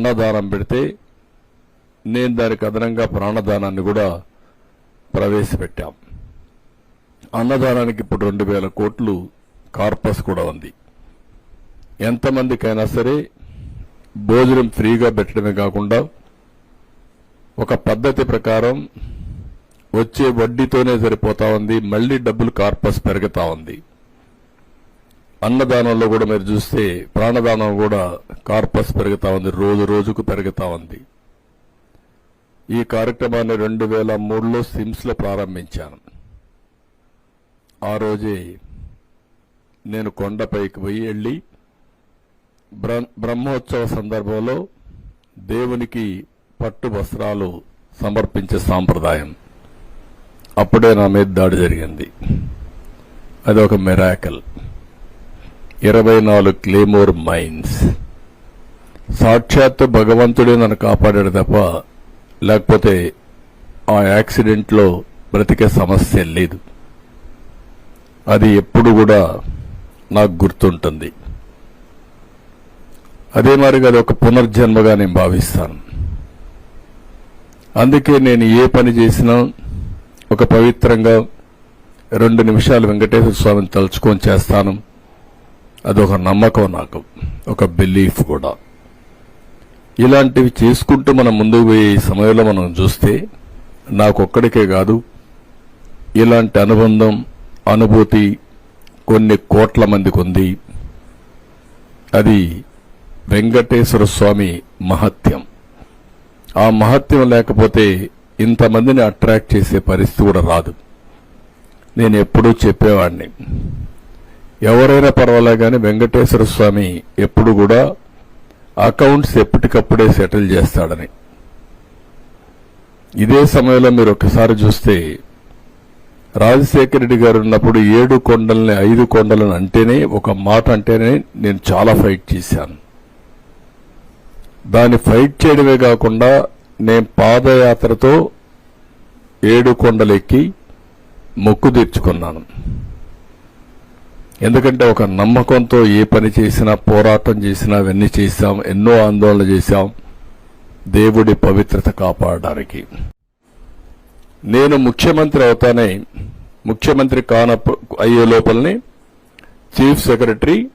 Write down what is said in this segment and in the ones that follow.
అన్నదానం పెడితే నేను దానికి అదనంగా ప్రాణదానాన్ని కూడా ప్రవేశపెట్టాం. అన్నదానానికి ఇప్పుడు రెండు వేల కోట్లు కార్పస్ కూడా ఉంది. ఎంతమందికైనా సరే భోజనం ఫ్రీగా పెట్టడమే కాకుండా ఒక పద్ధతి ప్రకారం వచ్చే వడ్డీతోనే సరిపోతా ఉంది మళ్ళీ డబ్బులు కార్పస్ పెరుగుతా ఉంది. అన్నదానంలో కూడా మీరు చూస్తే ప్రాణదానం కూడా కార్పస్ పెరుగుతా ఉంది రోజు రోజుకు పెరుగుతా ఉంది. ఈ కార్యక్రమాన్ని రెండు వేల మూడులో సిమ్స్లో ప్రారంభించాను. ఆ రోజే నేను కొండపైకి పోయి వెళ్ళి బ్రహ్మోత్సవ సందర్భంలో దేవునికి పట్టు వస్త్రాలు సమర్పించే సాంప్రదాయం. అప్పుడే నా మీద దాడి జరిగింది. అది ఒక మెరాకల్ ఇరవై నాలుగు క్లేమోర్ మైన్స్. సాక్షాత్తు భగవంతుడే నన్ను కాపాడాడు తప్ప లేకపోతే ఆ యాక్సిడెంట్లో బ్రతికే సమస్య లేదు. అది ఎప్పుడు కూడా నాకు గుర్తుంటుంది. అదే మరిగా అది ఒక పునర్జన్మగా నేను భావిస్తాను. అందుకే నేను ఏ పని చేసినా ఒక పవిత్రంగా రెండు నిమిషాలు వెంకటేశ్వర స్వామిని తలుచుకొని చేస్తాను. అదొక నమ్మకం నాకు. ఒక బిలీఫ్ కూడా. ఇలాంటివి చేసుకుంటూ మనం ముందుకు పోయే సమయంలో మనం చూస్తే నాకొక్కడికే కాదు ఇలాంటి అనుబంధం అనుభూతి కొన్ని కోట్ల మందికి ఉంది. అది వెంకటేశ్వర స్వామి మహత్యం. ఆ మహత్యం లేకపోతే ఇంతమందిని అట్రాక్ట్ చేసే పరిస్థితి కూడా రాదు. నేను ఎప్పుడూ చెప్పేవాడిని. ఎవరైనా పర్వాలే కానీ వెంకటేశ్వర స్వామి ఎప్పుడు కూడా అకౌంట్స్ ఎప్పటికప్పుడే సెటిల్ చేస్తాడని. ఇదే సమయంలో మీరు ఒకసారి చూస్తే రాజశేఖర రెడ్డి గారు ఉన్నప్పుడు ఏడు కొండల్ని ఐదు కొండలను అంటేనే ఒక మాట అంటేనే నేను చాలా ఫైట్ చేశాను. దాన్ని ఫైట్ చేయడమే కాకుండా నేను పాదయాత్రతో ఏడు కొండలెక్కి మొక్కు తీర్చుకున్నాను. ఎందుకంటే ఒక నమ్మకంతో ఏ పని చేసినా పోరాటం చేసినా అవన్నీ చేశాం ఎన్నో ఆందోళన చేశాం దేవుడి పవిత్రత కాపాడడానికి. నేను ముఖ్యమంత్రి అవుతానే ముఖ్యమంత్రి కాన అయ్యే లోపలనే చీఫ్ సెక్రటరీ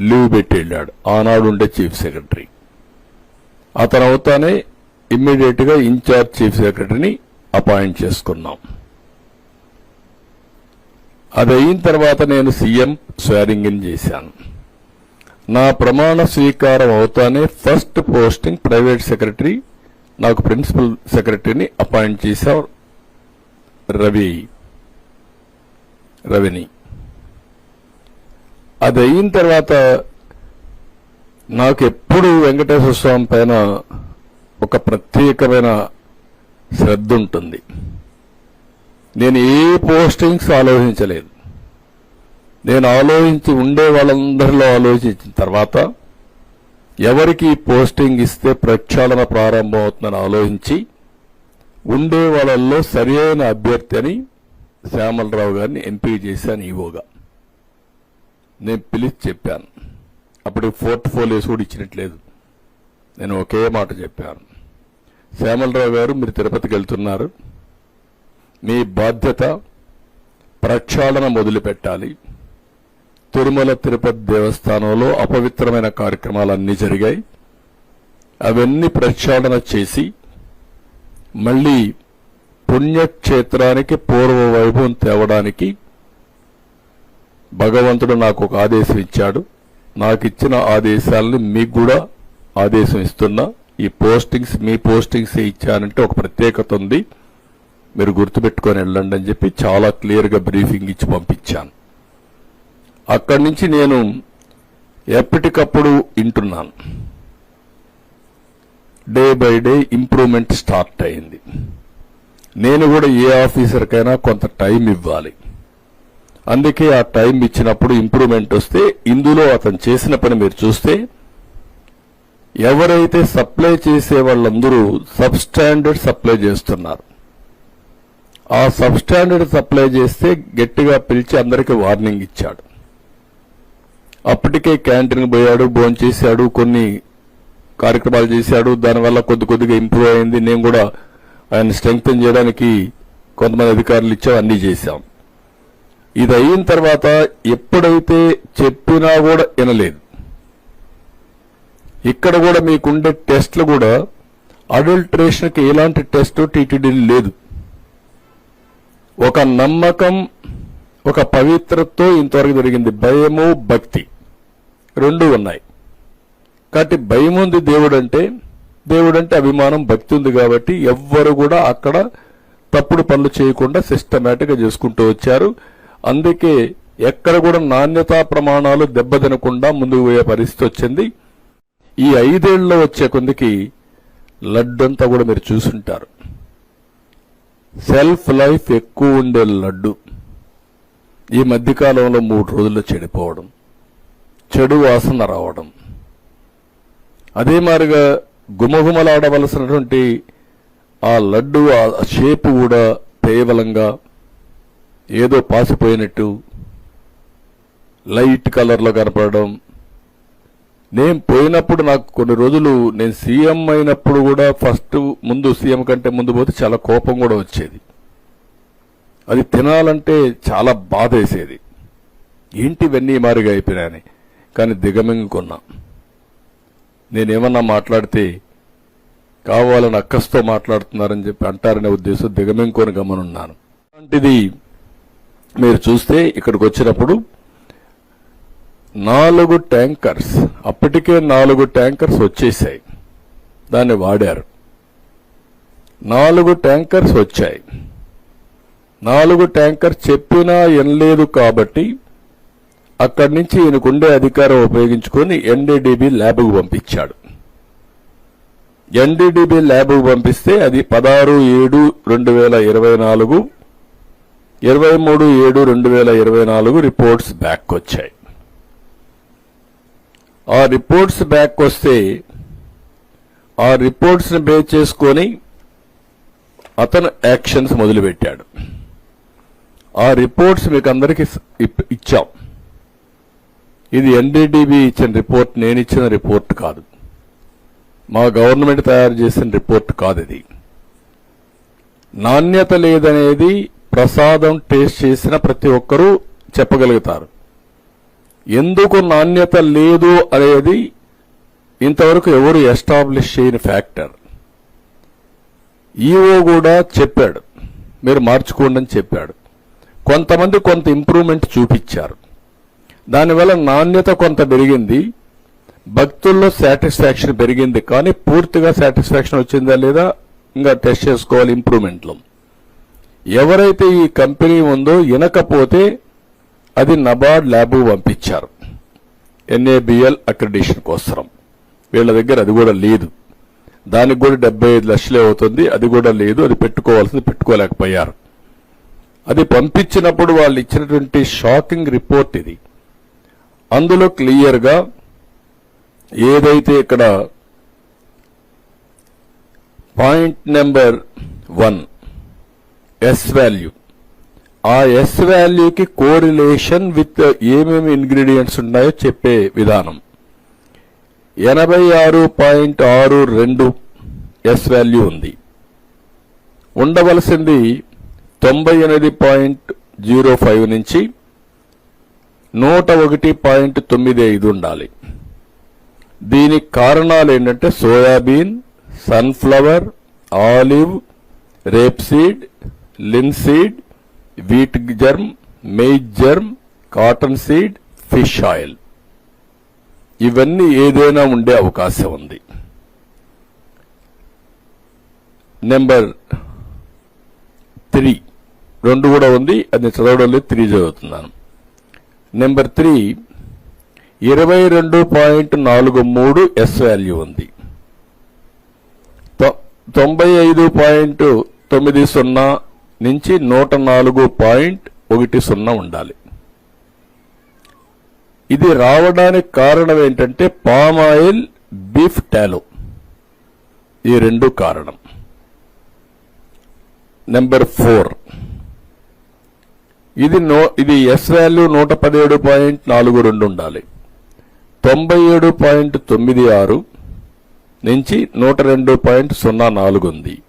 లీవ్ పెట్టి వెళ్ళాడు ఆనాడు ఉండే చీఫ్ సెక్రటరీ. అతను అవుతానే ఇమ్మీడియట్గా ఇన్ఛార్జ్ చీఫ్ సెక్రటరీని అపాయింట్ చేసుకున్నాం. అది అయిన తర్వాత నేను సీఎం స్వారింగ్ ఇన్ చేశాను. నా ప్రమాణ స్వీకారం అవుతానే ఫస్ట్ పోస్టింగ్ ప్రైవేట్ సెక్రటరీ నాకు ప్రిన్సిపల్ సెక్రటరీని అపాయింట్ చేశారు రవి రవిని. అది అయిన తర్వాత నాకు ఎప్పుడు వెంకటేశ్వర స్వామి పైన ఒక ప్రత్యేకమైన శ్రద్ధ ఉంటుంది. నేను ఏ పోస్టింగ్స్ ఆలోచించలేదు. నేను ఆలోచించి ఉండే వాళ్ళందరిలో ఆలోచించిన తర్వాత ఎవరికి పోస్టింగ్ ఇస్తే ప్రక్షాళన ప్రారంభం అవుతుందని ఆలోచించి ఉండే వాళ్ళల్లో సరైన అభ్యర్థి అని శ్యామలరావు గారిని ఎంపిక చేశాను ఈవోగా. నేను పిలిచి చెప్పాను. అప్పుడు పోర్ట్ఫోలియోస్ కూడా ఇచ్చినట్లేదు. నేను ఒకే మాట చెప్పాను. శ్యామలరావు గారు మీరు తిరుపతికి వెళ్తున్నారు. మీ బాధ్యత ప్రక్షాళన మొదలుపెట్టాలి. తిరుమల తిరుపతి దేవస్థానంలో అపవిత్రమైన కార్యక్రమాలన్నీ జరిగాయి. అవన్నీ ప్రక్షాళన చేసి మళ్ళీ పుణ్యక్షేత్రానికి పూర్వ వైభవం తేవడానికి భగవంతుడు నాకు ఒక ఆదేశం ఇచ్చాడు. నాకు ఇచ్చిన ఆదేశాలను మీకు కూడా ఆదేశం ఇస్తున్నా. ఈ పోస్టింగ్స్ మీ పోస్టింగ్స్ ఇచ్చానంటే ఒక ప్రత్యేకత ఉంది. మీరు గుర్తుపెట్టుకొని వెళ్ళండి అని చెప్పి చాలా క్లియర్గా బ్రీఫింగ్ ఇచ్చి పంపించాను. అక్కడి నుంచి నేను ఎప్పటికప్పుడు వింటున్నాను. Day by day improvement start అయింది. నేను కూడా ఏ ఆఫీసర్కైనా కొంత టైం ఇవ్వాలి. అందుకే ఆ టైం ఇచ్చినప్పుడు ఇంప్రూవ్మెంట్ వస్తే ఇందులో అతను చేసిన పని మీరు చూస్తే ఎవరైతే సప్లై చేసే వాళ్ళందరూ సబ్ స్టాండర్డ్ సప్లై చేస్తున్నారు. ఆ సబ్ స్టాండర్డ్ సప్లై చేస్తే గట్టిగా పిలిచి అందరికీ వార్నింగ్ ఇచ్చాడు. అప్పటికే క్యాంటీన్ పోయాడు భోంచేశాడు కొన్ని కార్యక్రమాలు చేశాడు. దానివల్ల కొద్ది కొద్దిగా ఇంప్రూవ్ అయింది. నేను కూడా ఆయన స్ట్రెంగ్తన్ చేయడానికి కొంతమంది అధికారులు ఇచ్చాం అన్ని చేశాం. ఇది అయిన తర్వాత ఎప్పుడైతే చెప్పినా కూడా వినలేదు. ఇక్కడ కూడా మీకుండే టెస్ట్లు కూడా అడల్ట్రేషన్కి ఎలాంటి టెస్ట్ టీటీడీ లేదు. ఒక నమ్మకం ఒక పవిత్రతో ఇంతవరకు జరిగింది. భయము భక్తి. రెండు ఉన్నాయి. కాబట్టి భయం ఉంది దేవుడు అంటే దేవుడు అంటే అభిమానం భక్తి ఉంది కాబట్టి ఎవ్వరు కూడా అక్కడ తప్పుడు పనులు చేయకుండా సిస్టమేటిక్గా చేసుకుంటూ వచ్చారు. అందుకే ఎక్కడ కూడా నాణ్యతా ప్రమాణాలు దెబ్బతినకుండా ముందుకు పోయే పరిస్థితి వచ్చింది. ఈ ఐదేళ్ళలో వచ్చే కొందికి లడ్డంతా కూడా మీరు చూసుంటారు. సెల్ఫ్ లైఫ్ ఎక్కువ ఉండే లడ్డు ఈ మధ్యకాలంలో మూడు రోజుల్లో చెడిపోవడం చెడు వాసన రావడం. అదే మారిగా గుమగుమలాడవలసినటువంటి ఆ లడ్డు ఆ షేపు కూడా కేవలంగా ఏదో పాసిపోయినట్టు లైట్ కలర్లో కనపడడం నేను పోయినప్పుడు నాకు కొన్ని రోజులు నేను సీఎం అయినప్పుడు కూడా ఫస్ట్ ముందు సీఎం కంటే ముందు పోతే చాలా కోపం కూడా వచ్చేది. అది తినాలంటే చాలా బాధ వేసేది. ఏంటి ఇవన్నీ మారిగా అయిపోయినాయని కానీ దిగమింగుకున్నా. నేనేమన్నా మాట్లాడితే కావాలని అక్కస్తో మాట్లాడుతున్నారని చెప్పి అంటారనే ఉద్దేశం దిగమింగుకొని గమనున్నాను. అలాంటిది మీరు చూస్తే ఇక్కడికి వచ్చినప్పుడు నాలుగు ట్యాంకర్స్ అప్పటికే నాలుగు ట్యాంకర్స్ వచ్చేసాయి దాన్ని వాడారు. నాలుగు ట్యాంకర్స్ వచ్చాయి. నాలుగు ట్యాంకర్స్ చెప్పినా ఎనలేదు కాబట్టి అక్కడి నుంచి ఈయనకుండే అధికారం ఉపయోగించుకొని ఎన్డీడీబీ ల్యాబ్కు పంపించాడు. ఎన్డీడీబీ ల్యాబ్కు పంపిస్తే అది పదహారు ఏడు రెండు వేల ఇరవై నాలుగు ఇరవై మూడు ఏడు రెండు వేల ఇరవై నాలుగు రిపోర్ట్స్ బ్యాక్ వచ్చాయి. ఆ రిపోర్ట్స్ బ్యాక్ వస్తే ఆ రిపోర్ట్స్ని బేస్ చేసుకొని అతను యాక్షన్స్ మొదలుపెట్టాడు. ఆ రిపోర్ట్స్ మీకు అందరికీ ఇచ్చాం. ఇది ఎన్డీడీబీ ఇచ్చిన రిపోర్ట్ నేను ఇచ్చిన రిపోర్ట్ కాదు. మా గవర్నమెంట్ తయారు చేసిన రిపోర్ట్ కాదు ఇది నాణ్యత లేదనేది ప్రసాదం టేస్ట్ చేసిన ప్రతి ఒక్కరూ చెప్పగలుగుతారు. ఎందుకు నాణ్యత లేదు అనేది ఇంతవరకు ఎవరు ఎస్టాబ్లిష్ చేయని ఫ్యాక్టర్. ఈఓ కూడా చెప్పాడు. మీరు మార్చుకోండి అని చెప్పాడు. కొంతమంది కొంత ఇంప్రూవ్మెంట్ చూపించారు. దానివల్ల నాణ్యత కొంత పెరిగింది. భక్తుల్లో సాటిస్ఫాక్షన్ పెరిగింది. కానీ పూర్తిగా సాటిస్ఫాక్షన్ వచ్చిందా లేదా ఇంకా టెస్ట్ చేసుకోవాలి ఇంప్రూవ్మెంట్లో. ఎవరైతే ఈ కంపెనీ ఉందో వినకపోతే అది నబార్డ్ ల్యాబ్ పంపించారు. ఎన్ఏబిఎల్ అక్రిడేషన్ కోసం వీళ్ళ దగ్గర అది కూడా లేదు. దానికి కూడా డెబ్బై ఐదు లక్షలే అవుతుంది. అది కూడా లేదు. అది పెట్టుకోవాల్సింది పెట్టుకోలేకపోయారు. అది పంపించినప్పుడు వాళ్ళు ఇచ్చినటువంటి షాకింగ్ రిపోర్ట్ ఇది. అందులో క్లియర్గా ఏదైతే ఇక్కడ point number one S value ఆ ఎస్ వాల్యూకి కోరిలేషన్ విత్ ఏమేమి ఇంగ్రీడియంట్స్ ఉన్నాయో చెప్పే విధానం. ఎనభై ఆరు పాయింట్ ఆరు రెండు ఎస్ వాల్యూ ఉంది. ఉండవలసింది తొంభై ఎనిమిది పాయింట్ జీరో ఫైవ్ నుంచి నూట ఒకటి పాయింట్ తొమ్మిది ఐదు ఉండాలి. దీనికి కారణాలు ఏంటంటే soybean sunflower olive rapeseed linseed wheat germ maize germ cotton seed fish oil. ఇవన్నీ ఏదైనా ఉండే అవకాశం ఉంది. Number three. రెండు కూడా ఉంది. అది చదవడం లేదు త్రీ చదువుతున్నాను. Number three. ఇరవై రెండు పాయింట్ నాలుగు మూడు ఎస్ వాల్యూ ఉంది. తొంభై ఐదు పాయింట్ తొమ్మిది సున్నా నుంచి నూట నాలుగు పాయింట్ ఒకటి సున్నా ఉండాలి. ఇది రావడానికి కారణం ఏంటంటే పామ్ ఆయిల్ బీఫ్ టాలో. ఈ రెండు కారణం. Number four. ఇది నో ఇది ఎస్ వాల్యూ నూట పదిహేడు పాయింట్ నాలుగు రెండు ఉండాలి. తొంభై ఏడు పాయింట్ తొమ్మిది ఆరు నుంచి నూట రెండు పాయింట్ సున్నా నాలుగు ఉంది.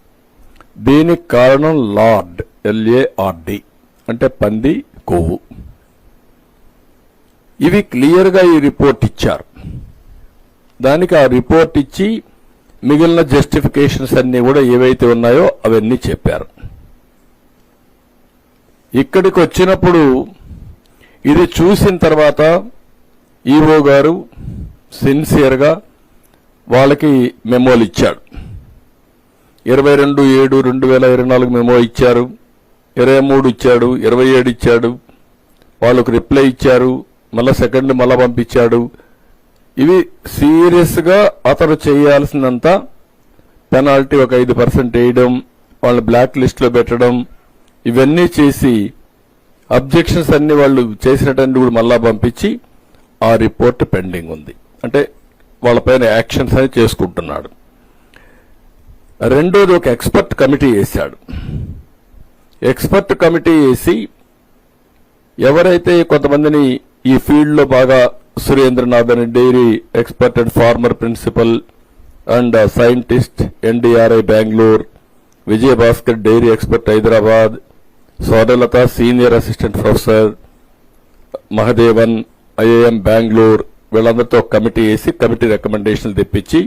దీనికి కారణం లార్డ్ ఎల్ఏఆర్డి అంటే పంది కొవ్వు. ఇవి క్లియర్గా ఈ రిపోర్ట్ ఇచ్చారు. దానికి ఆ రిపోర్ట్ ఇచ్చి మిగిలిన జస్టిఫికేషన్స్ అన్నీ కూడా ఏవైతే ఉన్నాయో అవన్నీ చెప్పారు. ఇక్కడికి వచ్చినప్పుడు ఇది చూసిన తర్వాత ఈవో గారు సిన్సియర్గా వాళ్ళకి మెమోలు ఇచ్చాడు. ఇరవై రెండు ఏడు రెండు వేల ఇరవై నాలుగు మెమో ఇచ్చారు. ఇరవై మూడు ఇచ్చాడు ఇరవై ఏడు ఇచ్చాడు. వాళ్ళకు రిప్లై ఇచ్చారు. మళ్ళీ సెకండ్ మళ్ళా పంపించాడు. ఇవి సీరియస్గా అతను చేయాల్సినంత పెనాల్టీ ఒక ఐదు పర్సెంట్ వేయడం వాళ్ళని బ్లాక్ లిస్ట్లో పెట్టడం ఇవన్నీ చేసి అబ్జెక్షన్స్ అన్ని వాళ్ళు చేసినటువంటి కూడా మళ్ళా పంపించి ఆ రిపోర్ట్ పెండింగ్ ఉంది. అంటే వాళ్ళపైన యాక్షన్స్ అని చేసుకుంటున్నాడు. రెండోది ఒక ఎక్స్పర్ట్ కమిటీ వేశాడు. ఎక్స్పర్ట్ కమిటీ వేసి ఎవరైతే కొంతమందిని ఈ ఫీల్డ్లో బాగా Surendranathan dairy expert and former principal and scientist NDRI Bangalore Vijayabhaskar dairy expert Hyderabad Sodalatha senior assistant professor Mahadevan IAM Bengaluru వీళ్ళందరితో కమిటీ వేసి కమిటీ రికమెండేషన్లు తెప్పించి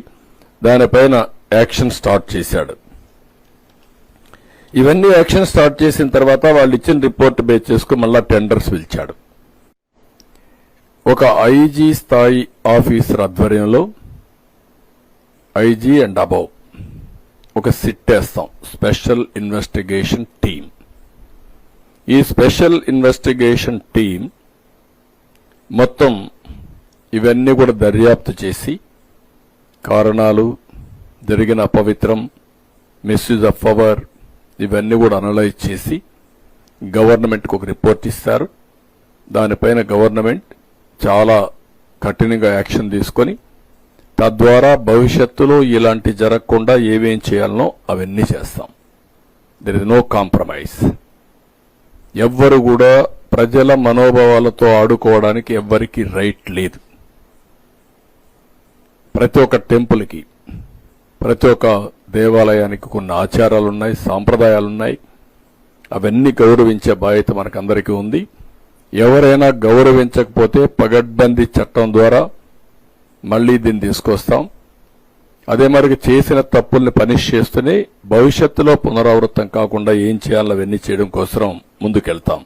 దానిపైన యాక్షన్ స్టార్ట్ చేశాడు. ఇవన్నీ యాక్షన్ స్టార్ట్ చేసిన తర్వాత వాళ్ళు ఇచ్చిన రిపోర్ట్ బేస్ చేసుకుని మళ్ళా టెండర్స్ పిలిచాడు. ఒక ఐజీ స్థాయి ఆఫీసర్ ఆధ్వర్యంలో ఐజీ అండ్ అబౌవ్ ఒక సిట్ వేస్తాం స్పెషల్ ఇన్వెస్టిగేషన్ టీం ఈ స్పెషల్ ఇన్వెస్టిగేషన్ టీం మొత్తం ఇవన్నీ కూడా దర్యాప్తు చేసి కారణాలు జరిగిన అపవిత్రం మిస్యూజ్ ఆఫ్ పవర్ ఇవన్నీ కూడా అనలైజ్ చేసి గవర్నమెంట్కి ఒక రిపోర్ట్ ఇస్తారు. దానిపైన గవర్నమెంట్ చాలా కఠినంగా యాక్షన్ తీసుకొని తద్వారా భవిష్యత్తులో ఇలాంటి జరగకుండా ఏమేం చేయాలనో అవన్నీ చేస్తాం. దెర్ ఇస్ నో కాంప్రమైజ్ ఎవ్వరు కూడా ప్రజల మనోభావాలతో ఆడుకోవడానికి ఎవ్వరికీ రైట్ లేదు. ప్రతి ఒక్క టెంపుల్కి ప్రతి ఒక్క దేవాలయానికి కొన్ని ఆచారాలు ఉన్నాయి సాంప్రదాయాలు ఉన్నాయి అవన్నీ గౌరవించే బాధ్యత మనకందరికీ ఉంది. ఎవరైనా గౌరవించకపోతే పగడ్బందీ చట్టం ద్వారా మళ్ళీ దీన్ని తీసుకొస్తాం. అదే మరికి చేసిన తప్పుల్ని పనిష్ చేస్తూనే భవిష్యత్తులో పునరావృతం కాకుండా ఏం చేయాలో అవన్నీ చేయడం కోసం ముందుకెళ్తాం.